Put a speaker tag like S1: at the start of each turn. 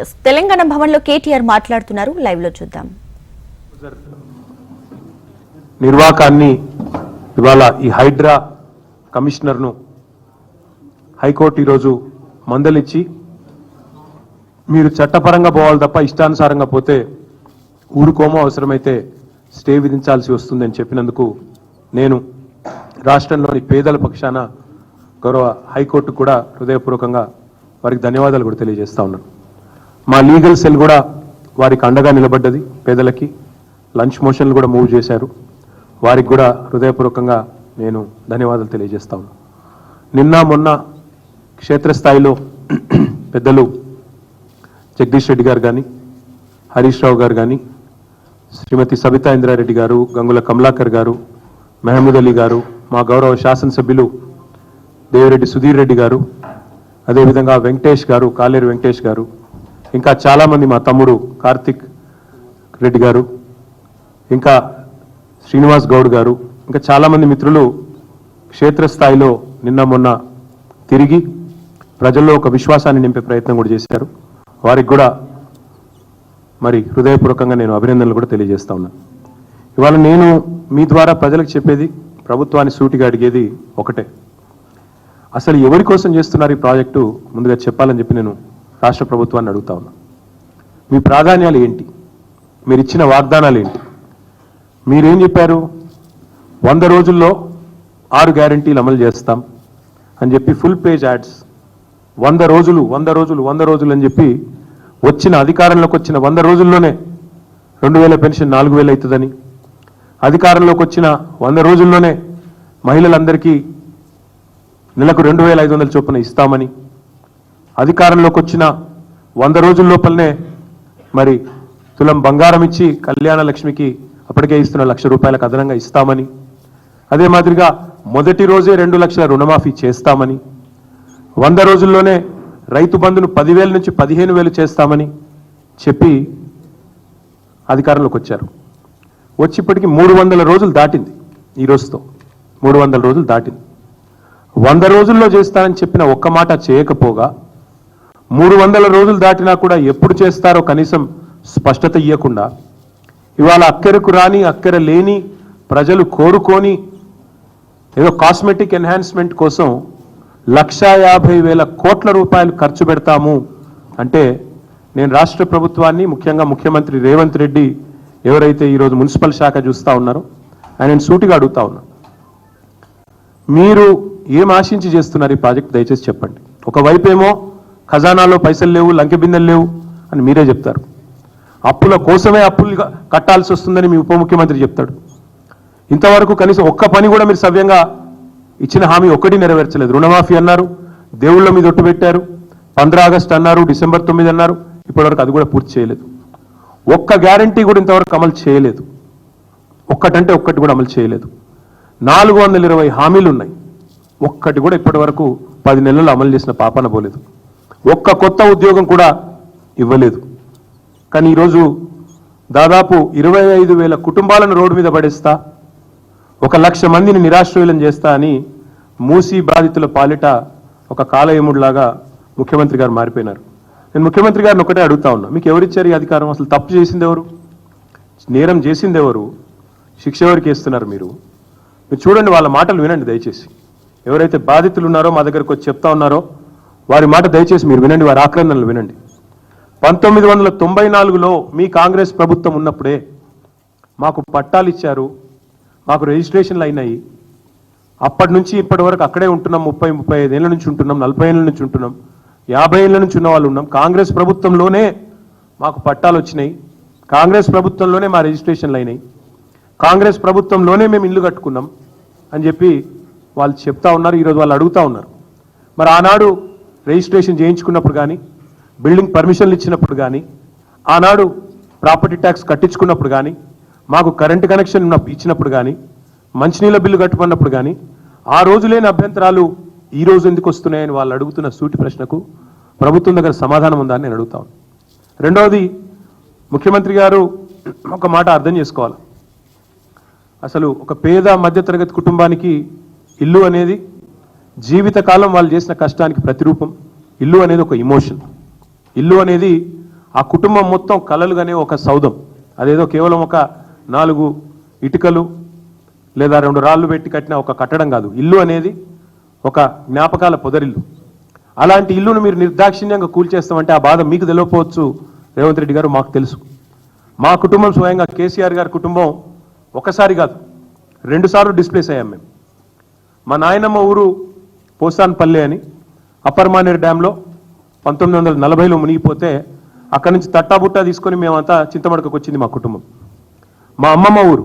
S1: Yes Telangana భవన్లో కేటీఆర్ మాట్లాడుతున్నారు. లైవ్లో చూద్దాం.
S2: నిర్వాకాన్ని ఇవాళ ఈ హైడ్రా కమిషనర్ను హైకోర్టు ఈరోజు మందలిచ్చి మీరు చట్టపరంగా పోవాలి తప్ప ఇష్టానుసారంగా పోతే ఊరుకోమో అవసరమైతే స్టే విధించాల్సి వస్తుందని చెప్పినందుకు నేను రాష్ట్రంలోని పేదల పక్షాన గౌరవ హైకోర్టు కూడా హృదయపూర్వకంగా వారికి ధన్యవాదాలు కూడా తెలియజేస్తా ఉన్నాను. మా లీగల్ సెల్ కూడా వారికి అండగా నిలబడ్డది. పేదలకి లంచ్ మోషన్లు కూడా మూవ్ చేశారు. వారికి కూడా హృదయపూర్వకంగా నేను ధన్యవాదాలు తెలియజేస్తాను నిన్న మొన్న క్షేత్రస్థాయిలో పెద్దలు జగదీష్ రెడ్డి గారు కానీ హరీష్ రావు గారు కానీ శ్రీమతి సబితా ఇంద్రారెడ్డి గారు గంగుల కమలాకర్ గారు మెహమూద్ అలీ గారు మా గౌరవ శాసనసభ్యులు దేవిరెడ్డి సుధీర్ రెడ్డి గారు అదేవిధంగా వెంకటేష్ గారు కాలేరు వెంకటేష్ గారు ఇంకా చాలామంది మా తమ్ముడు కార్తిక్ రెడ్డి గారు ఇంకా శ్రీనివాస్ గౌడ్ గారు ఇంకా చాలామంది మిత్రులు క్షేత్రస్థాయిలో నిన్న మొన్న తిరిగి ప్రజల్లో ఒక విశ్వాసాన్ని నింపే ప్రయత్నం కూడా చేశారు. వారికి కూడా మరి హృదయపూర్వకంగా నేను అభినందనలు కూడా తెలియజేస్తా ఉన్నాను ఇవాళ నేను మీ ద్వారా ప్రజలకు చెప్పేది ప్రభుత్వాన్ని సూటిగా అడిగేది ఒకటే. అసలు ఎవరి కోసం చేస్తున్నారు ఈ ప్రాజెక్టు? ముందుగా చెప్పాలని చెప్పి నేను రాష్ట్ర ప్రభుత్వాన్ని అడుగుతా ఉన్నా. మీ ప్రాధాన్యాలు ఏంటి? మీరు ఇచ్చిన వాగ్దానాలు ఏంటి? మీరేం చెప్పారు? వంద రోజుల్లో ఆరు గ్యారంటీలు అమలు చేస్తాం అని చెప్పి ఫుల్ పేజ్ యాడ్స్. వంద రోజులు వంద రోజులు వంద రోజులు అని చెప్పి వచ్చిన అధికారంలోకి వచ్చిన వంద రోజుల్లోనే రెండు వేల పెన్షన్ నాలుగు వేలు అవుతుందని అధికారంలోకి వచ్చిన వంద రోజుల్లోనే మహిళలందరికీ నెలకు రెండు వేల ఐదు వందల చొప్పున ఇస్తామని అధికారంలోకి వచ్చిన వంద రోజుల లోపలనే మరి తులం బంగారం ఇచ్చి కళ్యాణ లక్ష్మికి అప్పటికే ఇస్తున్న లక్ష రూపాయలకు అదనంగా ఇస్తామని అదే మాదిరిగా మొదటి రోజే రెండు లక్షల రుణమాఫీ చేస్తామని వంద రోజుల్లోనే రైతు బంధును పదివేల నుంచి పదిహేను వేలు చేస్తామని చెప్పి అధికారంలోకి వచ్చారు. వచ్చి ఇప్పటికి మూడు వందల రోజులు దాటింది ఈ రోజుతో. మూడు వందల రోజులు దాటింది. వంద రోజుల్లో చేస్తానని చెప్పిన ఒక్క మాట చేయకపోగా మూడు వందల రోజులు దాటినా కూడా ఎప్పుడు చేస్తారో కనీసం స్పష్టత ఇవ్వకుండా ఇవాళ అక్కరకు రాని అక్కర లేని ప్రజలు కోరుకొని ఏదో కాస్మెటిక్ ఎన్హాన్స్మెంట్ కోసం లక్షా యాభై వేల కోట్ల రూపాయలు ఖర్చు పెడతాము అంటే నేను రాష్ట్ర ప్రభుత్వాన్ని ముఖ్యంగా ముఖ్యమంత్రి రేవంత్ రెడ్డి ఎవరైతే ఈరోజు మున్సిపల్ శాఖ చూస్తా ఉన్నారో ఆయన సూటిగా అడుగుతా ఉన్నా. మీరు ఏం ఆశించి చేస్తున్నారు ఈ ప్రాజెక్ట్? దయచేసి చెప్పండి. ఒకవైపేమో ఖజానాలో పైసలు లేవు లంకె బిందెలు లేవు అని మీరే చెప్తారు. అప్పుల కోసమే అప్పులు కట్టాల్సి వస్తుందని మీ ఉప ముఖ్యమంత్రి చెప్తాడు. ఇంతవరకు కనీసం ఒక్క పని కూడా మీరు సవ్యంగా ఇచ్చిన హామీ ఒక్కటి నెరవేర్చలేదు. రుణమాఫీ అన్నారు దేవుళ్ళ మీద ఒట్టు పెట్టారు పంద్రా ఆగస్ట్ అన్నారు డిసెంబర్ తొమ్మిది అన్నారు ఇప్పటివరకు అది కూడా పూర్తి చేయలేదు. ఒక్క గ్యారంటీ కూడా ఇంతవరకు అమలు చేయలేదు. ఒక్కటంటే ఒక్కటి కూడా అమలు చేయలేదు. నాలుగు వందల ఇరవై హామీలు ఉన్నాయి ఒక్కటి కూడా ఇప్పటి వరకు పది నెలలు అమలు చేసిన పాపన పోలేదు. ఒక్క కొత్త ఉద్యోగం కూడా ఇవ్వలేదు. కానీ ఈరోజు దాదాపు ఇరవై ఐదు వేల కుటుంబాలను రోడ్డు మీద పడేస్తా ఒక లక్ష మందిని నిరాశ్రయులం చేస్తా అని మూసీ బాధితుల పాలిట ఒక కాలయముడిలాగా ముఖ్యమంత్రి గారు మారిపోయినారు. నేను ముఖ్యమంత్రి గారిని ఒకటే అడుగుతా ఉన్నా మీకు ఎవరిచ్చారు ఈ అధికారం? అసలు తప్పు చేసింది ఎవరు? నేరం చేసింది ఎవరు? శిక్ష ఎవరికి ఇస్తున్నారు మీరు? మీరు చూడండి వాళ్ళ మాటలు వినండి దయచేసి. ఎవరైతే బాధితులు ఉన్నారో మా దగ్గరకు వచ్చి చెప్తా ఉన్నారో వారి మాట దయచేసి మీరు వినండి వారి ఆక్రందనలు వినండి. పంతొమ్మిది వందల తొంభై నాలుగులో మీ కాంగ్రెస్ ప్రభుత్వం ఉన్నప్పుడే మాకు పట్టాలు ఇచ్చారు మాకు రిజిస్ట్రేషన్లు అయినాయి. అప్పటి నుంచి ఇప్పటి వరకు అక్కడే ఉంటున్నాం ముప్పై ముప్పై ఐదు నుంచి ఉంటున్నాం నలభై ఏళ్ళ నుంచి ఉంటున్నాం యాభై ఏళ్ళ నుంచి ఉన్న వాళ్ళు ఉన్నాం. కాంగ్రెస్ ప్రభుత్వంలోనే మాకు పట్టాలు వచ్చినాయి కాంగ్రెస్ ప్రభుత్వంలోనే మా రిజిస్ట్రేషన్లు అయినాయి. కాంగ్రెస్ ప్రభుత్వంలోనే మేము ఇల్లు కట్టుకున్నాం అని చెప్పి వాళ్ళు చెప్తా ఉన్నారు ఈరోజు వాళ్ళు అడుగుతా ఉన్నారు. మరి ఆనాడు రిజిస్ట్రేషన్ చేయించుకున్నప్పుడు కానీ బిల్డింగ్ పర్మిషన్లు ఇచ్చినప్పుడు కానీ ఆనాడు ప్రాపర్టీ ట్యాక్స్ కట్టించుకున్నప్పుడు కానీ మాకు కరెంటు కనెక్షన్ ఇచ్చినప్పుడు కానీ మంచినీళ్ళ బిల్లు కట్టుకున్నప్పుడు కానీ ఆ రోజు లేని అభ్యంతరాలు ఈ రోజు ఎందుకు వస్తున్నాయని వాళ్ళు అడుగుతున్న సూటి ప్రశ్నకు ప్రభుత్వం దగ్గర సమాధానం ఉందా అని నేను అడుగుతాను రెండవది ముఖ్యమంత్రి గారు ఒక మాట అర్థం చేసుకోవాలి. అసలు ఒక పేద మధ్యతరగతి కుటుంబానికి ఇల్లు అనేది జీవితకాలం వాళ్ళు చేసిన కష్టానికి ప్రతిరూపం. ఇల్లు అనేది ఒక ఇమోషన్ ఇల్లు అనేది ఆ కుటుంబం మొత్తం కలలుగానే ఒక సౌధం. అదేదో కేవలం ఒక నాలుగు ఇటుకలు లేదా రెండు రాళ్ళు పెట్టి కట్టిన ఒక కట్టడం కాదు. ఇల్లు అనేది ఒక జ్ఞాపకాల పొదరిల్లు. అలాంటి ఇల్లును మీరు నిర్దాక్షిణ్యంగా కూల్చేస్తామంటే ఆ బాధ మీకు తెలియకపోవచ్చు. రేవంత్ రెడ్డి గారు మాకు తెలుసు. మా కుటుంబం స్వయంగా కేసీఆర్ గారి కుటుంబం ఒకసారి కాదు రెండుసార్లు డిస్ప్లేస్ అయ్యాం మేము. మా నాయనమ్మ ఊరు పోసాన్పల్లి అని అప్పర్ మానేరు డ్యాంలో పంతొమ్మిది వందల నలభైలో మునిగిపోతే అక్కడి నుంచి తట్టాబుట్టా తీసుకొని మేమంతా చింతమడకకు వచ్చింది మా కుటుంబం. మా అమ్మమ్మ ఊరు.